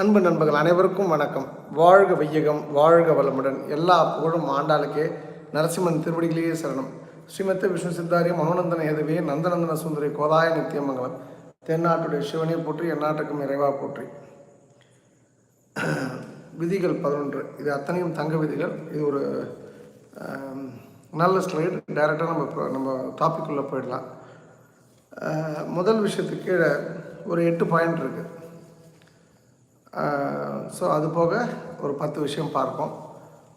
அன்பு நண்பர்கள் அனைவருக்கும் வணக்கம். வாழ்க வையகம் வாழ்க வளமுடன். எல்லா புகழும் ஆண்டாளுக்கே. நரசிம்மன் திருவடிகளையே சரணம். ஸ்ரீமத்த விஷ்ணு சித்தாரிய மனோநந்தன எதுவே நந்தநந்தன சுந்தரி கோதாய நித்தியமங்கலம் தென்னாட்டுடைய சிவனை போற்றி எந்நாட்டுக்கும் இறைவா போற்றி. விதிகள் பதினொன்று. இது அத்தனையும் தங்க விதிகள். இது ஒரு நல்ல ஸ்லைடு டைரெக்டாக நம்ம இப்போ நம்ம டாபிக் உள்ளே போயிடலாம். முதல் விஷயத்துக்கு கீழே ஒரு எட்டு பாயிண்ட் இருக்குது ஸோ அது போக ஒரு பத்து விஷயம் பார்ப்போம்.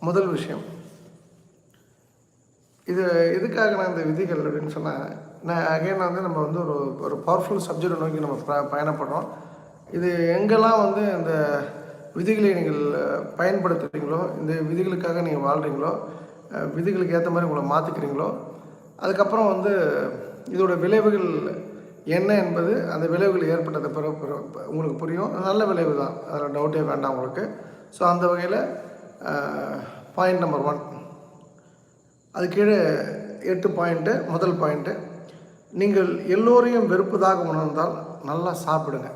முதல் விஷயம் இது எதுக்காக நான் இந்த விதிகள் அப்படின்னு சொன்னால் நான் அகைன் வந்து நம்ம வந்து ஒரு ஒரு பவர்ஃபுல் சப்ஜெக்டை நோக்கி நம்ம ப பயணப்படுறோம். இது எங்கெல்லாம் வந்து இந்த விதிகளை நீங்கள் பயன்படுத்துகிறீங்களோ இந்த விதிகளுக்காக நீங்கள் வாழ்கிறீங்களோ விதிகளுக்கு ஏற்ற மாதிரி உங்களை மாற்றிக்கிறீங்களோ அதுக்கப்புறம் வந்து இதோட விளைவுகள் என்ன என்பது அந்த விளைவுகள் ஏற்பட்டது பிறகு உங்களுக்கு புரியும். நல்ல விளைவு தான். அதில் டவுட்டே வேண்டாம் உங்களுக்கு. ஸோ அந்த வகையில் பாயிண்ட் நம்பர் ஒன் அது கீழே எட்டு பாயிண்ட்டு முதல் பாயிண்ட்டு நீங்கள் எல்லோரையும் வெறுப்பதாக உணர்ந்தால் நல்லா சாப்பிடுங்க.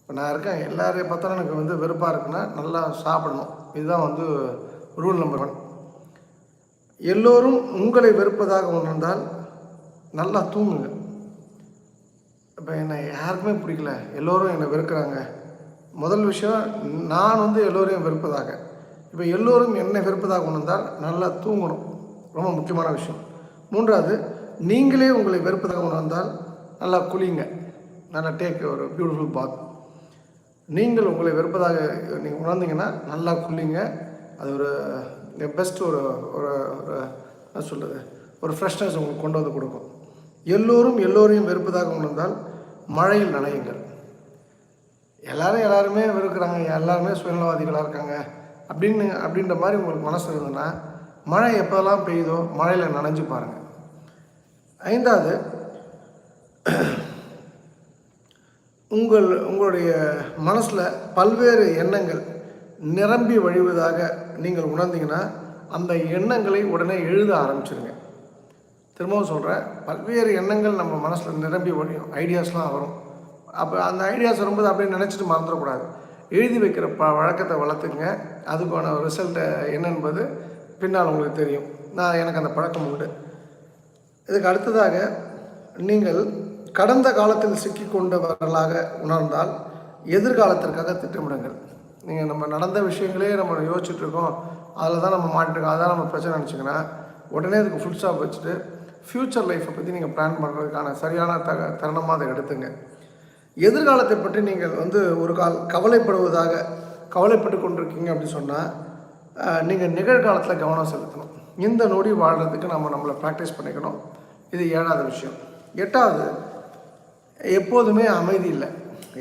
இப்போ நான் இருக்கேன். எல்லாரையும் பார்த்தா எனக்கு வந்து வெறுப்பாக இருக்குன்னா நல்லா சாப்பிடணும். இதுதான் வந்து ரூல் நம்பர் ஒன் எல்லோரும் உங்களை வெறுப்பதாக உணர்ந்தால் நல்லா தூங்குங்க. இப்போ என்னை யாருக்குமே பிடிக்கல. எல்லோரும் என்னை வெறுக்கிறாங்க. முதல் விஷயம் நான் வந்து எல்லோரையும் வெறுப்பதாக. இப்போ எல்லோரும் என்னை வெறுப்பதாக உணர்ந்தால் நல்லா தூங்கணும். ரொம்ப முக்கியமான விஷயம். மூன்றாவது நீங்களே உங்களை வெறுப்பதாக உணர்ந்தால் நல்லா குளிங்க. நல்லா டேக் ஒரு பியூட்டிஃபுல் பாத் நீங்கள் உங்களை வெறுப்பதாக நீங்கள் உணர்ந்தீங்கன்னா நல்லா குளிங்க. அது ஒரு பெஸ்ட் ஒரு ஒரு ஒரு என்ன சொல்கிறது ஒரு ஃப்ரெஷ்னஸ் உங்களுக்கு கொண்டு வந்து கொடுக்கும். எல்லோரும் எல்லோரையும் வெறுப்பதாக உணர்ந்தால் மழையில் நனையுங்கள் எல்லாரும் எல்லாருமே இருக்கிறாங்க எல்லாருமே சுயநலவாதிகளாக இருக்காங்க. அப்படின்னு அப்படின்ற மாதிரி உங்களுக்கு மனசு இருந்ததுன்னா மழை எப்போல்லாம் பெய்யுதோ மழையில் நனைஞ்சு பாருங்கள் ஐந்தாவது உங்கள் உங்களுடைய மனசில் பல்வேறு எண்ணங்கள் நிரம்பி வழிவதாக நீங்கள் உணர்ந்தீங்கன்னா அந்த எண்ணங்களை உடனே எழுத ஆரம்பிச்சிருங்க. திரும்பவும் சொல்கிறேன் பல்வேறு எண்ணங்கள் நம்ம மனசில் நிரம்பி வழியும் ஐடியாஸ்லாம் வரும். அப்போ அந்த ஐடியாஸ் வரும்போது அப்படியே நினச்சிட்டு மறந்துடக்கூடாது. எழுதி வைக்கிற ப வழக்கத்தை வளர்த்துங்க அதுக்கான ரிசல்ட்டு என்னென்பது பின்னால் உங்களுக்கு தெரியும். நான் எனக்கு அந்த பழக்கம் உண்டு. இதுக்கு அடுத்ததாக நீங்கள் கடந்த காலத்தில் சிக்கிக்கொண்டவர்களாக உணர்ந்தால் எதிர்காலத்திற்காக திட்டமிடுங்கள். நீங்கள் நம்ம நடந்த விஷயங்களே நம்ம யோசிச்சுட்ருக்கோம் அதில் தான் நம்ம மாட்டிருக்கோம். அதான் நம்ம பிரச்சனை நினச்சிங்கன்னா உடனே அதுக்கு ஃபுல் ஸ்டாப் வச்சுட்டு ஃப்யூச்சர் லைஃப்பை பற்றி நீங்கள் பிளான் பண்ணுறதுக்கான சரியான த தருணமாக அதை எடுத்துங்க. எதிர்காலத்தை பற்றி நீங்கள் வந்து ஒரு கால் கவலைப்படுவதாக கவலைப்பட்டு கொண்டிருக்கீங்க அப்படின்னு சொன்னால் நீங்கள் நிகழ்காலத்தில் கவனம் செலுத்தணும். இந்த நொடி வாழ்கிறதுக்கு நம்ம நம்மளை ப்ராக்டிஸ் பண்ணிக்கணும். இது ஏழாவது விஷயம். எட்டாவது எப்போதுமே அமைதி இல்லை.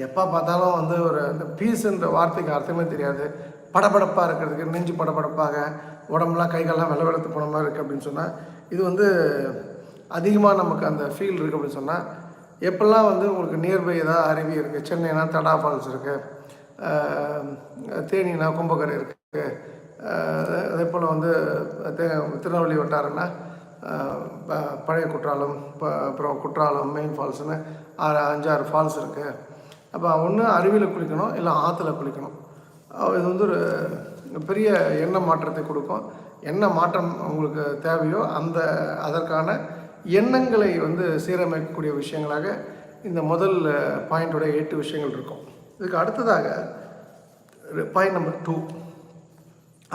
எப்போ பார்த்தாலும் வந்து ஒரு இந்த பீஸுன்ற வார்த்தைக்கு அர்த்தமே தெரியாது. படபடப்பாக இருக்கிறதுக்கு நெஞ்சு படபடப்பாக உடம்புலாம் கைகாலெலாம் வெள்ள வெளுத்து போன மாதிரி இருக்குது அப்படின்னு சொன்னால் இது வந்து அதிகமாக நமக்கு அந்த ஃபீல் இருக்குது அப்படின்னு சொன்னால் எப்பெல்லாம் வந்து உங்களுக்கு நியர்பை ஏதாவது அருவி இருக்குது சென்னைனா தடா ஃபால்ஸ் இருக்குது தேனினா கும்பகரை இருக்குது அதே போல் வந்து தே திருநெல்வேலி வட்டாரம்னா ப- பழைய குற்றாலம் அப்புறம் குற்றாலம் மெயின் ஃபால்ஸ்னு ஆறு அஞ்சாறு ஃபால்ஸ் இருக்குது அப்போ ஒன்று அருவியில் குளிக்கணும் இல்லை ஆற்றுல குளிக்கணும். இது வந்து ஒரு பெரிய எண்ண மாற்றத்தை கொடுக்கும். என்ன மாற்றம் உங்களுக்கு தேவையோ அந்த அதற்கான எண்ணங்களை வந்து சீரமைக்கக்கூடிய விஷயங்களாக இந்த முதல் பாயிண்டோட எட்டு விஷயங்கள் இருக்கும். இதுக்கு அடுத்ததாக பாயிண்ட் நம்பர் டூ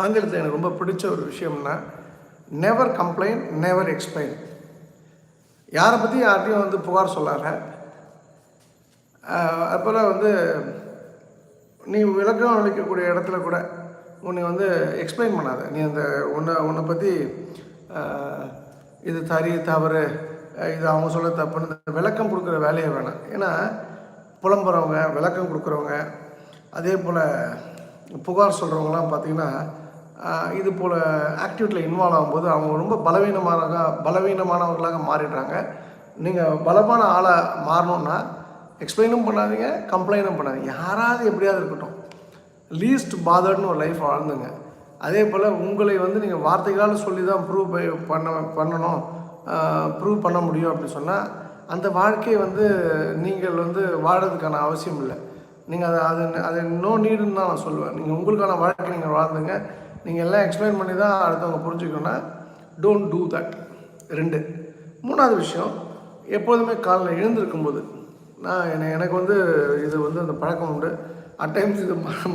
ஆங்கிலத்தில் எனக்கு ரொம்ப பிடிச்ச ஒரு விஷயம்னா நெவர் கம்ப்ளைண்ட் நெவர் எக்ஸ்பிளைன் யாரை பற்றி யார்கிட்டையும் வந்து புகார் சொல்லாத. அப்போல்லாம் வந்து நீ விளக்கம் அளிக்கக்கூடிய இடத்துல கூட உன்னை வந்து எக்ஸ்பிளைன் பண்ணாத. நீ அந்த உன்னை உன்னை பற்றி இது தறி தவறு இது அவங்க சொல்ல தப்புன்னு இந்த விளக்கம் கொடுக்குற வேலையை வேணாம். ஏன்னா புலம்புறவங்க விளக்கம் கொடுக்குறவங்க அதே போல் புகார் சொல்கிறவங்களாம் பார்த்திங்கன்னா இது போல் ஆக்டிவிட்டியில் இன்வால்வ் ஆகும்போது அவங்க ரொம்ப பலவீனமான பலவீனமானவர்களாக மாறிடுறாங்க. நீங்கள் பலமான ஆளை மாறணுன்னா எக்ஸ்பிளைனும் பண்ணாதீங்க கம்ப்ளைனும் பண்ணாதீங்க. யாராவது எப்படியாவது இருக்கட்டும். லீஸ்ட் பாதர்ட்னு ஒரு லைஃப் வாழ்ந்துங்க. அதே போல் உங்களை வந்து நீங்கள் வார்த்தைகளால் சொல்லி தான் ப்ரூவ் பண்ண பண்ணணும். ப்ரூவ் பண்ண முடியும் அப்படின்னு சொன்னால் அந்த வாழ்க்கையை வந்து நீங்கள் வந்து வாழறதுக்கான அவசியம் இல்லை. நீங்கள் அதை அது அது நோ நீடுன்னு தான் நான் சொல்லுவேன். நீங்கள் உங்களுக்கான வாழ்க்கை நீங்கள் வாழ்ந்துங்க. நீங்கள் எல்லாம் எக்ஸ்பிளைன் பண்ணி தான் அடுத்தவங்க புரிஞ்சுக்கணும்னா டோன்ட் டூ தட் ரெண்டு. மூணாவது விஷயம் எப்போதுமே காலையில் எழுந்திருக்கும்போது நான் என்ன எனக்கு வந்து இது வந்து அந்த பழக்கம் உண்டு. அட் டைம்ஸ் இது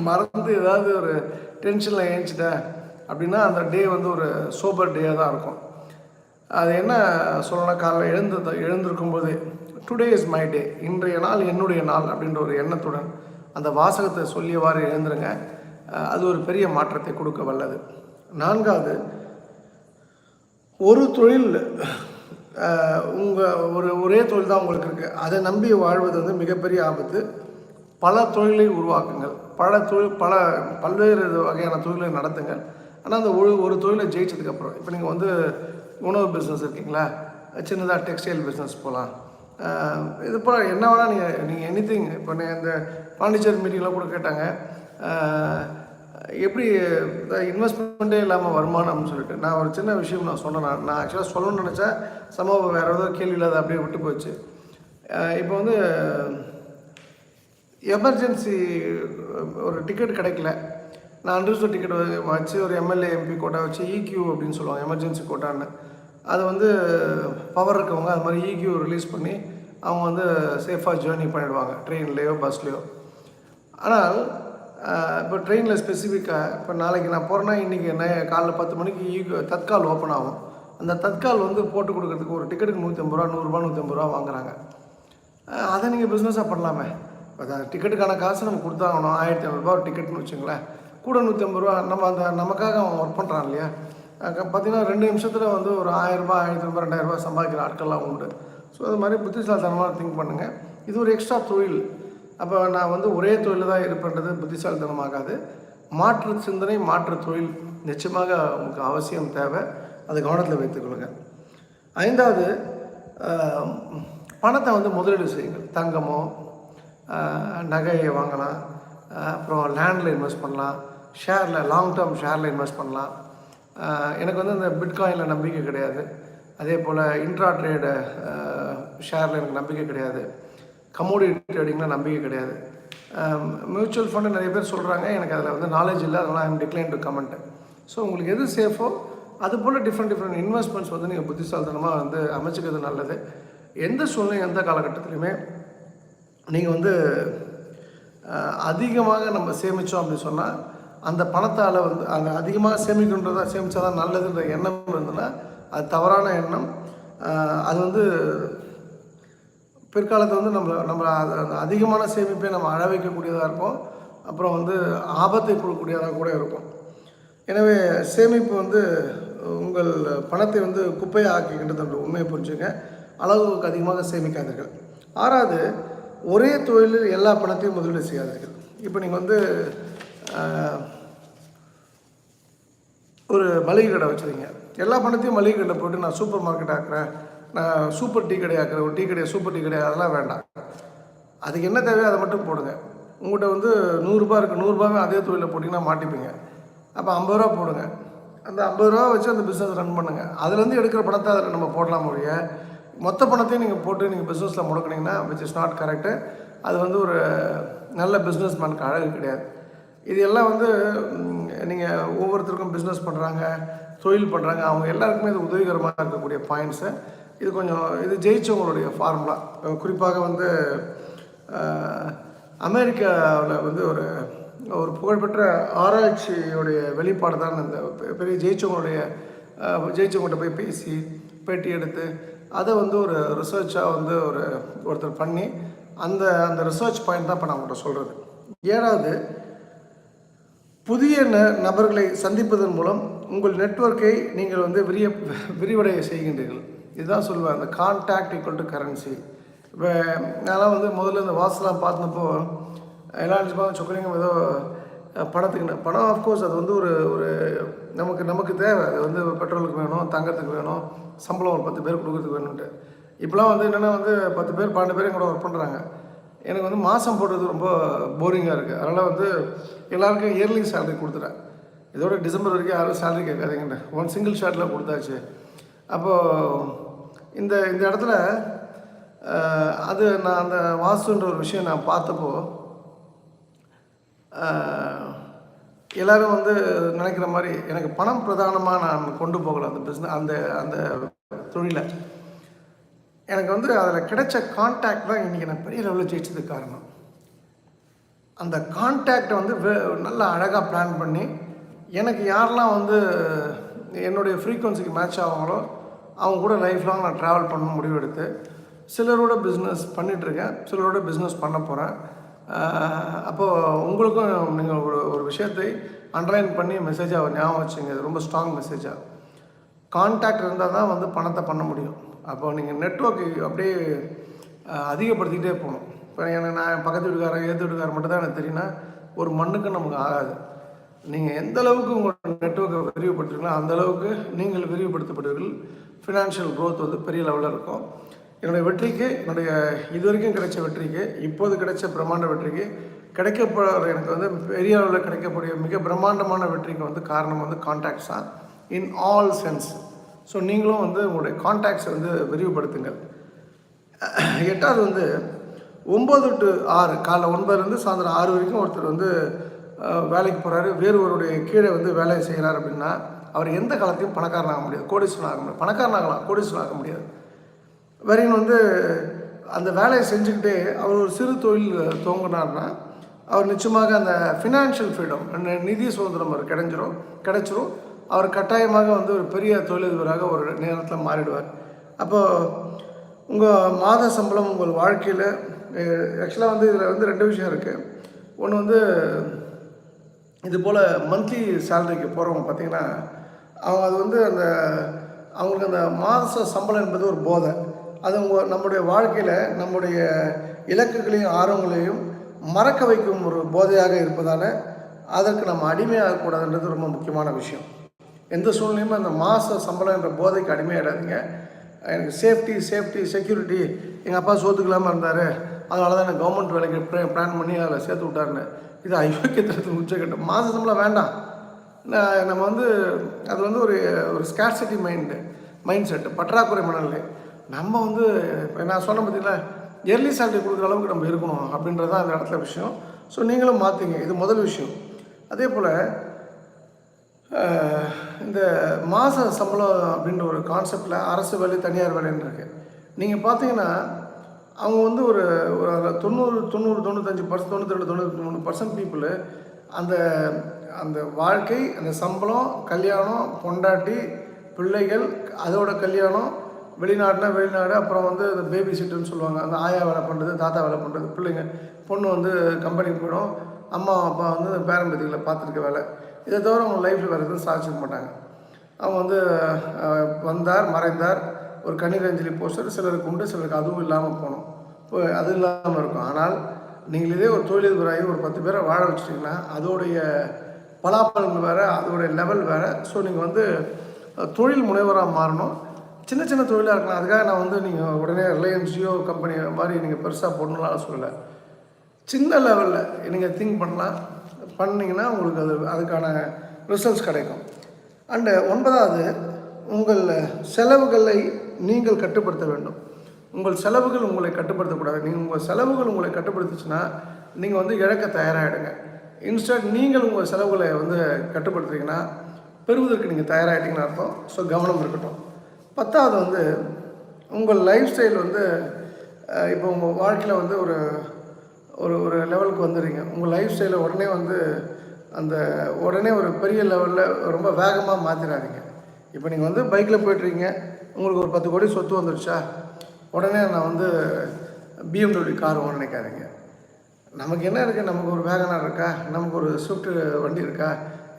மறந்து ஏதாவது ஒரு டென்ஷனில் ஏஞ்சிட்டேன் அப்படின்னா அந்த டே வந்து ஒரு சோபர் டேயாக தான் இருக்கும். அது என்ன சொல்லணும் காலையில் எழுந்து எழுந்திருக்கும் போது டுடே இஸ் மை டே இன்றைய நாள் என்னுடைய நாள் அப்படின்ற ஒரு எண்ணத்துடன் அந்த வாசகத்தை சொல்லியவாறு எழுந்துருங்க. அது ஒரு பெரிய மாற்றத்தை கொடுக்க வல்லது. நான்காவது ஒரு தொழில் உங்கள் ஒரு ஒரே தொழில் தான் உங்களுக்கு இருக்குது அதை நம்பி வாழ்வது வந்து மிகப்பெரிய ஆபத்து. பல தொழிலை உருவாக்குங்கள். பல தொழில் பல பல்வேறு வகையான தொழிலை நடத்துங்கள். ஆனால் அந்த ஒரு ஒரு தொழிலை ஜெயிச்சதுக்கப்புறம் இப்போ நீங்கள் வந்து உணவு பிஸ்னஸ் இருக்கீங்களா? சின்னதாக டெக்ஸ்டைல் பிஸ்னஸ் போகலாம் இது போல் என்ன வேணால் நீங்கள் நீங்கள் எனி திங் இப்போ நீங்கள் இந்த பாண்டிச்சேரி மீட்டிங்கில் கூட கேட்டாங்க. எப்படி இன்வெஸ்ட்மெண்ட்டே இல்லாமல் வருமானம்னு சொல்லிட்டு நான் ஒரு சின்ன விஷயம் நான் சொன்னேன். நான் நான் ஆக்சுவலாக சொல்லணும்னு நினச்சேன். சமூகம் வேறு ஏதோ கேள்வி இல்லாத அப்படியே விட்டு போச்சு. இப்போ வந்து எமர்ஜென்சி ஒரு டிக்கெட் கிடைக்கல. நான் அன்ரிசர்வ் டிக்கெட் வச்சு ஒரு எம்எல்ஏ எம்பி கோட்டா வச்சு இக்யூ அப்படின்னு சொல்லுவாங்க எமர்ஜென்சி கோட்டான்னு. அது வந்து பவர் இருக்கவங்க அது மாதிரி இக்யூ ரிலீஸ் பண்ணி அவங்க வந்து சேஃபாக ஜேர்னி பண்ணிடுவாங்க ட்ரெயின்லேயோ பஸ்லேயோ ஆனால் இப்போ ட்ரெயினில் ஸ்பெசிஃபிக்காக இப்போ நாளைக்கு நான் போகிறேன்னா இன்றைக்கி என்ன காலைல பத்து மணிக்கு ஈ- தற்கால் ஓப்பன் ஆகும். அந்த தற்கால் வந்து போட்டு கொடுக்கறதுக்கு ஒரு டிக்கெட்டுக்கு நூற்றி ஐம்பது ரூபா நூறுரூபா நூற்றி ஐம்பது ரூபா வாங்குறாங்க. அதை நீங்கள் பிஸ்னஸாக பண்ணலாமே. இப்போ டிக்கெட்டுக்கான காசு நம்ம கொடுத்தாகணும். ஆயிரத்தி ஐநூறுரூபா ஒரு டிக்கெட்னு வச்சுங்களேன். கூட நூற்றி ஐம்பது ரூபா நம்ம அந்த நமக்காக அவன் ஒர்க் பண்ணுறான் இல்லையா? அஹ் பார்த்தீங்கன்னா ரெண்டு நிமிஷத்தில் வந்து ஒரு ஆயிரரூபா ஆயிரத்தி ஐநூறுபா ரெண்டாயிரரூபா சம்பாதிக்கிற ஆட்கள்லாம் உண்டு. ஸோ அது மாதிரி புத்திசாலித்தனமாக திங்க் பண்ணுங்கள் இது ஒரு எக்ஸ்ட்ரா தொழில். அப்போ நான் வந்து ஒரே தொழில் தான் இருப்பேன்றது புத்திசாலித்தனமாகாது மாற்று சிந்தனை மாற்று தொழில் நிச்சயமாக உங்களுக்கு அவசியம் தேவை. அதை கவனத்தில் வைத்துக்கொள்ளுங்க ஐந்தாவது பணத்தை வந்து முதலீடு செய்யுங்கள். தங்கமோ நகையை வாங்கலாம். அப்புறம் லேண்டில் இன்வெஸ்ட் பண்ணலாம். ஷேரில் லாங் டேர்ம் ஷேரில் இன்வெஸ்ட் பண்ணலாம். எனக்கு வந்து இந்த பிட்காயினில் நம்பிக்கை கிடையாது. அதே போல் இன்ட்ரா ட்ரேடு ஷேரில் எனக்கு நம்பிக்கை கிடையாது. கமோடிட்டி ட்ரேடிங்கில் நம்பிக்கை கிடையாது. மியூச்சுவல் ஃபண்டு நிறைய பேர் சொல்கிறாங்க எனக்கு அதில் வந்து நாலேஜ் இல்லை. அதனால் I'm decline to comment so உங்களுக்கு எது சேஃபோ அது போல் டிஃப்ரெண்ட் டிஃப்ரெண்ட் இன்வெஸ்ட்மெண்ட்ஸ் வந்து நீங்கள் புத்திசாலித்தனமாக வந்து அமைச்சிக்கிறது நல்லது. எந்த சூழ்நிலை எந்த காலகட்டத்துலையுமே நீங்கள் வந்து அதிகமாக நம்ம சேமித்தோம் அப்படின்னு சொன்னால் அந்த பணத்தால் வந்து அந்த அதிகமாக சேமிக்கின்றதா சேமித்தா தான் நல்லதுன்ற எண்ணம் இருந்ததுன்னா அது தவறான எண்ணம். அது வந்து பிற்காலத்தில் வந்து நம்மளை நம்ம அந்த அதிகமான சேமிப்பை நம்ம அழ வைக்கக்கூடியதாக இருக்கும் அப்புறம் வந்து ஆபத்தை கொடுக்கக்கூடியதாக கூட இருக்கும் எனவே சேமிப்பு வந்து உங்கள் பணத்தை வந்து குப்பையை ஆக்கிக்கின்றது உண்மையை புரிஞ்சுங்க. அளவுக்கு அதிகமாக சேமிக்காதீர்கள். ஆறாவது ஒரே தொழிலில் எல்லா பணத்தையும் முதலீடு செய்யாதீர்கள். இப்போ நீங்கள் வந்து ஒரு மளிகை கடை வச்சுருங்க எல்லா பணத்தையும் மளிகை கடையில் போட்டு நான் சூப்பர் மார்க்கெட் ஆக்குறேன் நான் சூப்பர் டீ கடை ஆக்குறேன் ஒரு டீ கடையை சூப்பர் டீ கடை அதெல்லாம் வேண்டாம். அதுக்கு என்ன தேவையோ அதை மட்டும் போடுங்க. உங்கள்கிட்ட வந்து நூறுரூபா இருக்குது நூறுரூபாவே அதே தொழிலில் போட்டிங்கன்னா மாட்டிப்பீங்க. அப்போ ஐம்பது ரூபா போடுங்க. அந்த ஐம்பது ரூபா வச்சு அந்த பிஸ்னஸ் ரன் பண்ணுங்கள் அதுலேருந்து எடுக்கிற பணத்தை அதில் நம்ம போடலாம் ஒழிய மொத்த பணத்தையும் நீங்கள் போட்டு நீங்கள் பிஸ்னஸில் முடக்குனீங்கன்னா விச் இஸ் நாட் கரெக்டு அது வந்து ஒரு நல்ல பிஸ்னஸ் மேனுக்கு அழகு கிடையாது. இது எல்லாம் வந்து நீங்கள் ஒவ்வொருத்தருக்கும் பிஸ்னஸ் பண்ணுறாங்க தொழில் பண்ணுறாங்க அவங்க எல்லாருக்குமே இது உதவிகரமாக இருக்கக்கூடிய பாயிண்ட்ஸு இது கொஞ்சம் இது ஜெயிச்சவங்களுடைய ஃபார்முலா குறிப்பாக வந்து அமெரிக்காவில் வந்து ஒரு ஒரு புகழ்பெற்ற ஆராய்ச்சியுடைய வெளிப்பாடு தான் இந்த பெ- பெரிய ஜெயிச்சவங்களுடைய ஜெயிச்சவங்கள்கிட்ட ஜெயிச்சவங்கள்ட்ட போய் பேசி பேட்டி எடுத்து அதை வந்து ஒரு ரிசர்ச்சாக வந்து ஒரு ஒருத்தர் பண்ணி அந்த அந்த ரிசர்ச் பாயிண்ட் தான் இப்போ நான் உங்கள்கிட்ட சொல்கிறது ஏழாவது புதிய ந நபர்களை சந்திப்பதன் மூலம் உங்கள் நெட்வொர்க்கை நீங்கள் வந்து விரிய விரிவடைய செய்கின்றீர்கள். இதுதான் சொல்லுவேன் அந்த கான்டாக்ட் ஈக்குவல் டு கரன்சி இப்போ நான்லாம் வந்து முதல்ல இந்த வாசலாம் பார்த்தப்போ எல்லாம் நினச்சிப்பாங்க சொக்கலிங்கம் ஏதோ பணத்துக்கு பணம் ஆஃப்கோர்ஸ் அது வந்து ஒரு ஒரு நமக்கு நமக்கு தேவை. அது வந்து பெட்ரோலுக்கு வேணும் தங்கத்துக்கு வேணும் சம்பளம் ஒரு பத்து பேர் கொடுக்குறதுக்கு வேணும்ன்ட்டு. இப்போலாம் வந்து என்னென்னா வந்து பத்து பேர் பன்னெண்டு பேரும் கூட ஒர்க் பண்ணுறாங்க எனக்கு வந்து மாதம் போடுறது ரொம்ப போரிங்காக இருக்குது அதனால் வந்து எல்லாருக்கும் இயர்லி சேலரி கொடுத்துட்டேன். இதோட டிசம்பர் வரைக்கும் யாரும் சேலரி கேட்காதீங்கன்ற ஒன் சிங்கிள் ஷாட்டில் கொடுத்தாச்சு. அப்போது இந்த இந்த இடத்துல அது நான் அந்த வாஸ்துன்ற ஒரு விஷயம் நான் பார்த்தப்போ எல்லோரும் வந்து நினைக்கிற மாதிரி எனக்கு பணம் பிரதானமாக நான் கொண்டு போகல அந்த பிஸ்னஸ் அந்த அந்த தொழிலை. எனக்கு வந்து அதில் கிடைச்ச கான்டாக்ட் தான் இன்றைக்கி நான் பெரிய லெவலில் ஜெயிச்சதுக்கு காரணம். அந்த கான்டாக்டை வந்து நல்லா அழகாக பிளான் பண்ணி எனக்கு யாரெல்லாம் வந்து என்னுடைய ஃப்ரீக்குவன்சிக்கு மேட்ச் ஆவாங்களோ அவங்க கூட லைஃப் லாங் நான் ட்ராவல் பண்ண முடிவெடுத்து சிலரோட பிஸ்னஸ் பண்ணிகிட்ருக்கேன் சிலரோட பிஸ்னஸ் பண்ண போகிறேன் அப்போது உங்களுக்கும் நீங்கள் ஒரு ஒரு விஷயத்தை அண்டர்லைன் பண்ணி மெசேஜாக ஞாபகம் வச்சுங்க. இது ரொம்ப ஸ்ட்ராங் மெசேஜாக கான்டாக்ட் இருந்தால் தான் வந்து பணத்தை பண்ண முடியும். அப்போ நீங்கள் நெட்ஒர்க்கு அப்படியே அதிகப்படுத்திக்கிட்டே போகணும். இப்போ எனக்கு நான் பக்கத்து வீட்டுக்காரன் ஏற்று வீட்டுக்காரன் மட்டும் தான் எனக்கு தெரியும்னா ஒரு மண்ணுக்கு நமக்கு ஆகாது. நீங்கள் எந்த அளவுக்கு உங்களோட நெட்ஒர்க்கை விரிவுபடுத்துறீங்களோ அந்த அளவுக்கு நீங்கள் விரிவுபடுத்தப்படுவீர்கள். ஃபினான்ஷியல் க்ரோத் வந்து பெரிய லெவலில் இருக்கும். என்னுடைய வெற்றிக்கு என்னுடைய இது வரைக்கும் கிடைச்ச வெற்றிக்கு இப்போது கிடைச்ச பிரம்மாண்ட வெற்றிக்கு கிடைக்கப்படுற எனக்கு வந்து பெரிய அளவில் கிடைக்கக்கூடிய மிக பிரம்மாண்டமான வெற்றிக்கு வந்து காரணம் வந்து கான்டாக்ட்ஸ் தான். இன் ஆல் சென்ஸ் ஸோ நீங்களும் வந்து உங்களுடைய கான்டாக்ட்ஸை வந்து விரிவுபடுத்துங்கள். எட்டாவது வந்து ஒம்பது டு ஆறு காலைல ஒன்பதுலேருந்து சாயந்தரம் ஆறு வரைக்கும் ஒருத்தர் வந்து வேலைக்கு போகிறாரு வேறு கீழே வந்து வேலையை செய்கிறார் அப்படின்னா அவர் எந்த காலத்தையும் பணக்காரனாக முடியாது. கோடீஸ்வரன் ஆக முடியாது. பணக்காரனாகலாம் கோடீஸ்வரன் ஆக முடியாது. வரையும் வந்து அந்த வேலையை செஞ்சுக்கிட்டே அவர் ஒரு சிறு தொழில் துவங்கினார்னா அவர் நிச்சயமாக அந்த ஃபினான்ஷியல் ஃப்ரீடம் நிதி சுதந்திரம் அவர் கிடைஞ்சிரும் கிடைச்சிரும். அவர் கட்டாயமாக வந்து ஒரு பெரிய தொழிலதிபராக ஒரு நேரத்தில் மாறிடுவார். அப்போது உங்கள் மாத சம்பளம் உங்கள் வாழ்க்கையில் ஆக்சுவலாக வந்து இதில் வந்து ரெண்டு விஷயம் இருக்குது ஒன்று வந்து இது போல் மந்த்லி சேலரிக்கு போகிறவங்க பார்த்தீங்கன்னா அவங்க அது வந்து அந்த அவங்களுக்கு அந்த மாத சம்பளம் என்பது ஒரு போதை. அது உங்க நம்முடைய வாழ்க்கையில் நம்முடைய இலக்குகளையும் ஆர்வங்களையும் மறக்க வைக்கும் ஒரு போதையாக இருப்பதால் அதற்கு நம்ம அடிமையாகக்கூடாதுன்றது ரொம்ப முக்கியமான விஷயம். எந்த சூழ்நிலையுமே அந்த மாத சம்பளம் என்ற போதைக்கு அடிமையாகிடாதீங்க எனக்கு சேஃப்டி சேஃப்டி செக்யூரிட்டி எங்கள் அப்பா சோத்துக்கலாமல் இருந்தார். அதனால தான் எனக்கு கவர்மெண்ட் வேலைக்கு பிளான் பண்ணி அதில் சேர்த்து விட்டாருன்னு. இது அயோக்கியத்திற்கு உச்சக்கட்டம் மாத சம்பளம் வேண்டாம். நான் நம்ம வந்து அது வந்து ஒரு ஒரு ஸ்கேர்சிட்டி மைண்டு மைண்ட் செட்டு பற்றாக்குறை மனநிலை. நம்ம வந்து இப்போ நான் சொன்ன பார்த்தீங்களா எர்லி சேலரி கொடுக்குற அளவுக்கு நம்ம இருக்கணும் அப்படின்றது தான் அந்த இடத்துல விஷயம். ஸோ நீங்களும் மாற்றிங்க இது முதல் விஷயம். அதே போல் இந்த மாத சம்பளம் அப்படின்ற ஒரு கான்செப்டில் அரசு வேலை தனியார் வேலைன்னு இருக்குது நீங்கள் பார்த்தீங்கன்னா அவங்க வந்து ஒரு ஒரு தொண்ணூறு தொண்ணூறு தொண்ணூத்தஞ்சு பர்சன்ட் தொண்ணூற்றி தொண்ணூற்றி மூணு பர்சன்ட் பீப்புளு அந்த அந்த வாழ்க்கை அந்த சம்பளம் கல்யாணம் பொண்டாட்டி பிள்ளைகள் அதோட கல்யாணம் வெளிநாடுனா வெளிநாடு அப்புறம் வந்து இந்த பேபி சீட்டுன்னு சொல்லுவாங்க. அந்த ஆயா வேலை பண்ணுறது தாத்தா வேலை பண்ணுறது பிள்ளைங்க. பொண்ணு வந்து கம்பெனிக்கு போயிடும். அம்மா அப்பா வந்து பேரம்பதிகளை பார்த்துருக்க வேலை. இதை தவிர அவங்க லைஃப்பில் வேறு எதுவும் சாதிச்சிருக்க மாட்டாங்க. அவங்க வந்து வந்தார் மறைந்தார். ஒரு கண்ணீரஞ்சலி போஸ்டர். சிலருக்கு உண்டு சிலருக்கு அதுவும் இல்லாமல் போகணும். இப்போ அது இல்லாமல் இருக்கும். ஆனால் நீங்கள் இதே ஒரு தொழிலதிபராகி ஒரு பத்து பேரை வாழ வச்சிட்டிங்கன்னா அதோடைய பலாப்பலன்கள் வேறு அதோடைய லெவல் வேறு. ஸோ நீங்கள் வந்து தொழில் முனைவராக மாறணும். சின்ன சின்ன தொழிலாக இருக்கலாம். அதுக்காக நான் வந்து நீங்கள் உடனே ரிலையன்ஸ் ஜியோ கம்பெனி மாதிரி நீங்கள் பெருசாக போடணும்லாம் சொல்லலை. சின்ன லெவலில் நீங்கள் திங்க் பண்ணலாம். பண்ணிங்கன்னா உங்களுக்கு அது அதுக்கான ரிசல்ட்ஸ் கிடைக்கும். அண்டு ஒன்பதாவது உங்கள் செலவுகளை நீங்கள் கட்டுப்படுத்த வேண்டும். உங்கள் செலவுகள் உங்களை கட்டுப்படுத்தக்கூடாது. நீங்கள் உங்கள் செலவுகள் உங்களை கட்டுப்படுத்துச்சுன்னா நீங்கள் வந்து இழக்க தயாராகிடுங்க இன்ஸ்டன்ட் நீங்கள் உங்கள் செலவுகளை வந்து கட்டுப்படுத்துறீங்கன்னா பெறுவதற்கு நீங்கள் தயாராகிட்டீங்கன்னு அர்த்தம். ஸோ கவனம் இருக்கட்டும். பத்தாவது வந்து உங்கள் லைஃப் ஸ்டைல் வந்து இப்போ உங்கள் வாழ்க்கையில் வந்து ஒரு ஒரு ஒரு லெவலுக்கு வந்துடுறீங்க உங்கள் லைஃப் ஸ்டைலை உடனே வந்து அந்த உடனே ஒரு பெரிய லெவலில் ரொம்ப வேகமாக மாற்றிடாதீங்க இப்போ நீங்கள் வந்து பைக்கில் போய்ட்டுறீங்க உங்களுக்கு ஒரு பத்து கோடி சொத்து வந்துடுச்சா உடனே நான் வந்து பிஎம்டபிள்யூ கார் வாங்க நினைக்காதீங்க. நமக்கு என்ன இருக்குது நமக்கு ஒரு வேகனார் இருக்கா? நமக்கு ஒரு ஸ்விஃப்ட் வண்டி இருக்கா?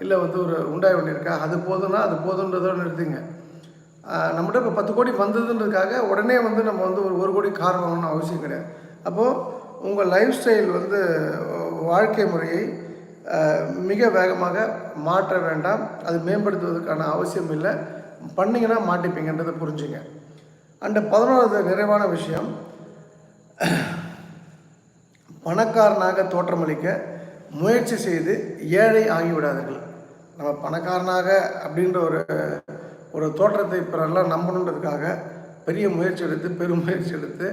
இல்லை வந்து ஒரு உண்டாய் வண்டி இருக்கா? அது போதும்னா அது போதுன்றதோடு நிறுத்திங்க. நம்மகிட்ட இப்போ பத்து கோடி வந்ததுன்றதுக்காக உடனே வந்து நம்ம வந்து ஒரு ஒரு கோடி கார் வாங்கணும்னு அவசியம் கிடையாது. அப்போது உங்கள் லைஃப் ஸ்டைல் வந்து வாழ்க்கை முறையை மிக வேகமாக மாற்ற வேண்டாம். அது மேம்படுத்துவதற்கான அவசியம் இல்லை. பண்ணிங்கன்னா மாட்டிப்பீங்கன்றதை புரிஞ்சுங்க. அண்டு பதினோராவது நிறைவான விஷயம் பணக்காரனாக தோற்றமளிக்க முயற்சி செய்து ஏழை ஆகிவிடாதீர்கள். நம்ம பணக்காரனாக அப்படின்ற ஒரு ஒரு தோற்றத்தை பிறரெல்லாம் நம்பணுன்றதுக்காக பெரிய முயற்சி எடுத்து பெரும் முயற்சி எடுத்து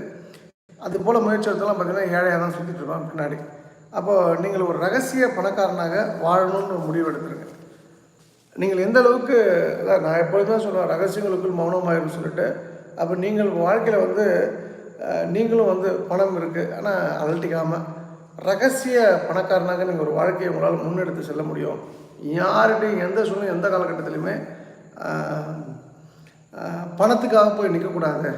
அது போல் முயற்சி எடுத்தெல்லாம் பார்த்திங்கன்னா ஏழையாக தான் சுற்றிட்டு இருப்பான் பின்னாடி. அப்போது நீங்கள் ஒரு ரகசிய பணக்காரனாக வாழணும்னு ஒரு முடிவு எடுத்துருங்க. நீங்கள் எந்த அளவுக்கு நான் எப்பொழுதுமே சொல்லுவேன் ரகசியங்களுக்குள் மௌனமாயிரும் சொல்லிட்டு அப்போ நீங்கள் வாழ்க்கையில் வந்து நீங்களும் வந்து பணம் இருக்குது ஆனால் அலட்டிக்காமல் ரகசிய பணக்காரனாக நீங்கள் ஒரு வாழ்க்கையை உங்களால் முன்னெடுத்து செல்ல முடியும். யார்கிட்டையும் எந்த சூழ்நிலை எந்த காலகட்டத்திலையுமே பணத்துக்காக போய் நிற்கக்கூடாது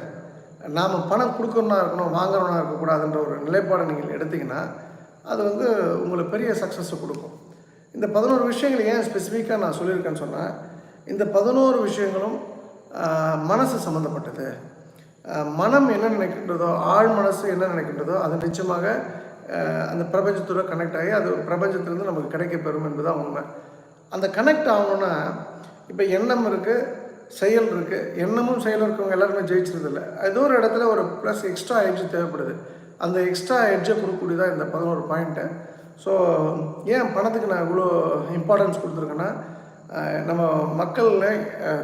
நாம் பணம் கொடுக்கணும்னா இருக்கணும் வாங்குறவனா இருக்கக்கூடாதுன்ற ஒரு நிலைப்பாடை நீங்கள் எடுத்திங்கன்னா அது வந்து உங்களுக்கு பெரிய சக்ஸஸை கொடுக்கும். இந்த பதினோரு விஷயங்கள் ஏன் ஸ்பெசிஃபிக்காக நான் சொல்லியிருக்கேன்னு சொன்னால் இந்த பதினோரு விஷயங்களும் மனசு சம்மந்தப்பட்டது மனம் என்ன நினைக்கின்றதோ ஆழ் மனசு என்ன நினைக்கின்றதோ அது நிச்சயமாக அந்த பிரபஞ்சத்தோட கனெக்ட் ஆகி அது பிரபஞ்சத்திலேருந்து நமக்கு கிடைக்க பெறும் என்பதுதான் உண்மை. அந்த கனெக்ட் ஆகணும்னா இப்போ எண்ணம் இருக்குது செயல் இருக்குது எண்ணமும் செயலும் இருக்கவங்க எல்லாருமே ஜெயிச்சிருதில்ல ஏதோ ஒரு இடத்துல ஒரு ப்ளஸ் எக்ஸ்ட்ரா எட்ஜ் தேவைப்படுது. அந்த எக்ஸ்ட்ரா எட்ஜை கொடுக்கக்கூடியதான் இந்த பதினோரு பாயிண்ட்டு ஸோ ஏன் பணத்துக்கு நான் இவ்வளோ இம்பார்ட்டன்ஸ் கொடுத்துருக்கேன்னா நம்ம மக்களில்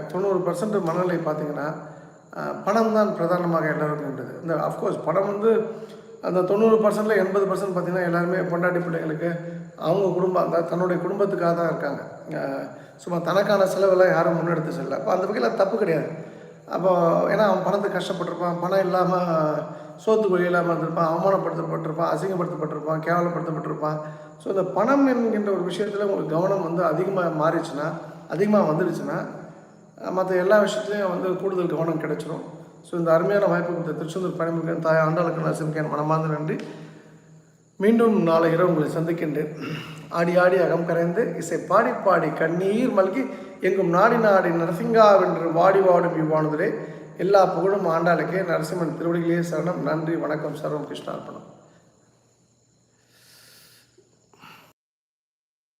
தொண்ணூறு பர்சன்ட் மனநிலை பார்த்தீங்கன்னா பணம் தான் பிரதானமாக எல்லாருக்கும் இந்த அஃப்கோர்ஸ் பணம் வந்து அந்த தொண்ணூறு பர்சன்டில் எண்பது பர்சன்ட் பார்த்தீங்கன்னா எல்லாருமே பொண்டாட்டி பிள்ளைங்களுக்கு அவங்க குடும்பம் அந்த தன்னுடைய குடும்பத்துக்காக தான் இருக்காங்க சும்மா தனக்கான செலவெல்லாம் யாரும் முன்னெடுத்து செல்ல. அப்போ அந்த வகையில் தப்பு கிடையாது. அப்போ ஏன்னா அவன் பணத்துக்கு கஷ்டப்பட்டிருப்பான் பணம் இல்லாமல் சோத்து வழி இல்லாமல் இருந்திருப்பான் அவமானப்படுத்தப்பட்டிருப்பான் அசிங்கப்படுத்தப்பட்டிருப்பான் கேவலப்படுத்தப்பட்டிருப்பான். ஸோ இந்த பணம் என்கின்ற ஒரு விஷயத்தில் உங்களுக்கு கவனம் வந்து அதிகமாக மாறிச்சுன்னா அதிகமாக வந்துடுச்சுன்னா மற்ற எல்லா விஷயத்துலையும் வந்து கூடுதல் கவனம் கிடைச்சிரும். ஸோ இந்த அருமையான வாய்ப்பு கொடுத்த திருச்செந்தூர் பணிமுகன் தாய் ஆண்டாளுக்கு நரசிம்கேன் மனமார்ந்த நன்றி. மீண்டும் நாளை இரவு உங்களை சந்திக்கின்றேன். ஆடி ஆடி அகம் கரைந்து இசை பாடி பாடி கண்ணீர் மல்கி எங்கும் நாடி நாடி நரசிங்காவென்று வாடி வாடும் இவ்வாணுதலே எல்லா புகழும் ஆண்டாளுக்கே நரசிம்மன் திருவடிகளே சரணம். நன்றி வணக்கம் சர்வம் கிருஷ்ணார்ப்பணம்.